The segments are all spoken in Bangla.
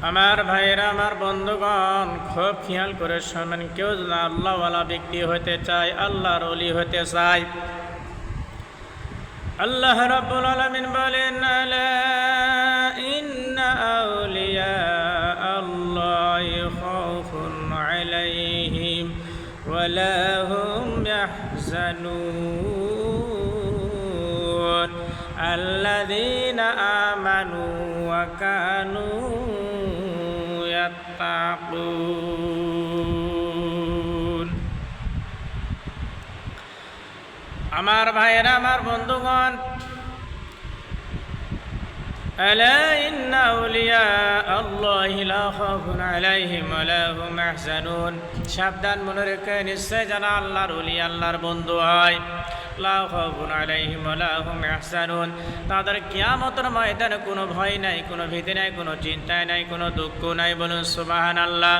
আমার ভাইয়েরা, আমার বন্ধুগণ, খুব খেয়াল করে শোনেন, কেউ যদি আল্লাহওয়ালা ব্যক্তি হতে চায়, আল্লাহর অলি হতে চায়। আল্লাহ রাব্বুল আলামিন বলেন, আলা ইন্না আউলিয়া আল্লাহ খাউফুন আলাইহিম ওয়ালা হুম ইয়াহজানুন। আল্লাযীনা আমানু ওয়া কানু ইয়াত্তাকুন আমার ভাইয়েরা আমার বন্ধুগণ ألا إن أولياء الله لا خوف عليهم ولا هم يحزنون সাবধান মনে রেখে নিশ্চয় যারা আল্লাহর ওলি আল্লাহর বন্ধু হয় লা খাউফুন আলাইহিম ওয়া লা হুম ইয়াহজানুন তাদের কিয়ামতের ময়দানে কোনো ভয় নাই কোনো ভীতি নাই কোনো চিন্তা নাই কোনো দুঃখ নাই বলুন সুবহানাল্লাহ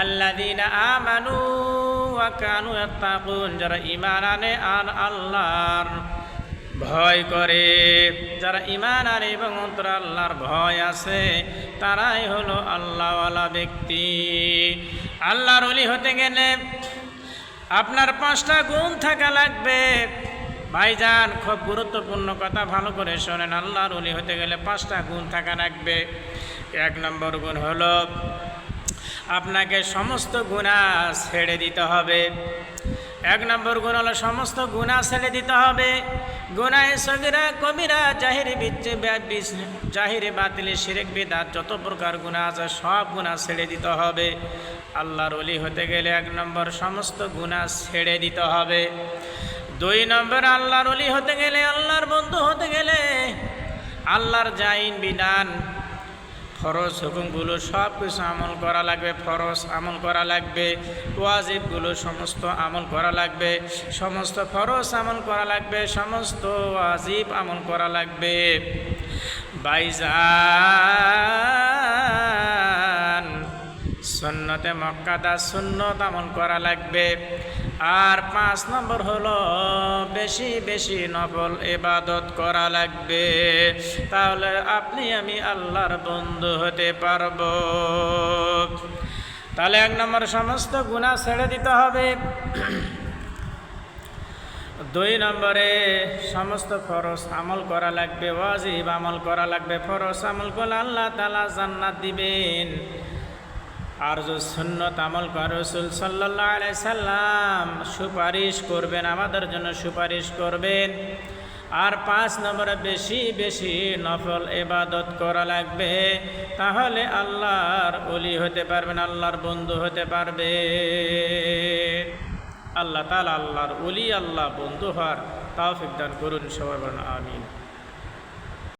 আল্লাযীনা আমানু ওয়া কানু ইয়াত্তাকুন যারা ঈমান আনে আর আল্লাহর ভয় করে। যারা ইমান আর এবং অন্তর আল্লাহর ভয় আছে, তারাই হলো আল্লাহওয়ালা ব্যক্তি। আল্লাহর অলি হতে গেলে আপনার পাঁচটা গুণ থাকা লাগবে। ভাইজান, খুব গুরুত্বপূর্ণ কথা, ভালো করে শোনেন। আল্লাহর অলি হতে গেলে পাঁচটা গুণ থাকা লাগবে। এক নম্বর গুণ হলো, আপনাকে সমস্ত গুণা ছেড়ে দিতে হবে। এক নম্বর গুণ হলো সমস্ত গুণা ছেড়ে দিতে হবে। গুণায় সগিরা, কবিরা, জাহিরি বিচ্ছে জাহিরে বাতিলে শিরেক, বেদাত, যত প্রকার গুণা আছে সব গুণা ছেড়ে দিতে হবে। আল্লাহর অলি হতে গেলে এক নম্বর সমস্ত গুণা ছেড়ে দিতে হবে। দুই নম্বর, আল্লাহর অলি হতে গেলে, আল্লাহর বন্ধু হতে গেলে, আল্লাহর জাইন বিধান ফরজ হুকুমগুলো সব কিছু আমল করা লাগবে, ফরজ আমল করা লাগবে, ওয়াজিবগুলো সমস্ত আমল করা লাগবে, সমস্ত ফরজ আমল করা লাগবে, সমস্ত ওয়াজিব আমল করা লাগবে। বাইজান, সুন্নতে মক্কাদা সুন্নত আমল করা লাগবে। আর পাঁচ নম্বর হলো, বেশি বেশি নফল এবাদত করা লাগবে। তাহলে আপনি আমি আল্লাহর বন্ধু হতে পারব। তাহলে এক নম্বর, সমস্ত গুণা ছেড়ে দিতে হবে। দুই নম্বরে, সমস্ত ফরস আমল করা লাগবে, ওয়াজিব আমল করা লাগবে। ফরস আমল করলে আল্লাহ তালা জান্নাত দিবেন। আর যে সুন্নত আমল করে, রসুল সাল্লাহ সাল্লাম সুপারিশ করবেন, আমাদের জন্য সুপারিশ করবেন। আর পাঁচ নম্বরে বেশি বেশি নফল এবাদত করা লাগবে, তাহলে আল্লাহর অলি হতে পারবেন, আল্লাহর বন্ধু হতে পারবে আল্লাহ তালা আল্লাহর অলি আল্লাহ বন্ধু হওয়ার তাও দান করুন, সবাই বলেন আমিন।